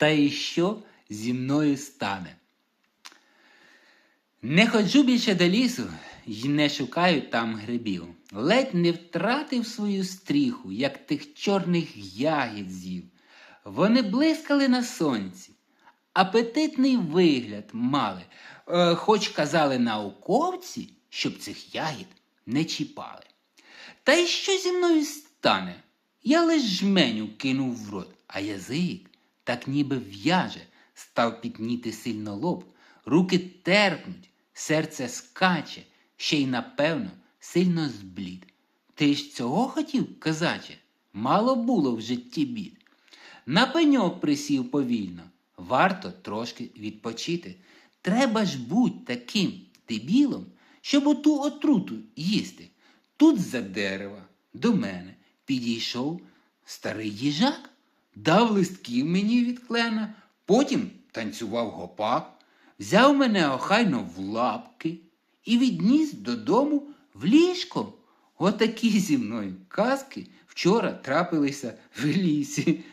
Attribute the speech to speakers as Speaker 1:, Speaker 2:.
Speaker 1: Та й що зі мною стане? Не ходжу більше до лісу й не шукаю там грибів. Ледь не втратив свою стріху, як тих чорних ягід з'їв. Вони блискали на сонці, апетитний вигляд мали, е, хоч казали науковці, щоб цих ягід не чіпали. Та й що зі мною стане? Я лиш жменю кинув в рот, а язик так ніби в'яже, став пітніти сильно лоб, руки терпнуть, серце скаче, ще й, напевно, сильно зблід. Ти ж цього хотів, козаче? Мало було в житті бід. На пеньок присів повільно. Варто трошки відпочити. Треба ж буть таким дебілом, щоб оту отруту їсти. Тут за дерева до мене підійшов старий їжак, дав листків мені від клена, потім танцював гопак, взяв мене охайно в лапки і відніс додому в ліжко. Отакі зі мною казки вчора трапилися в лісі.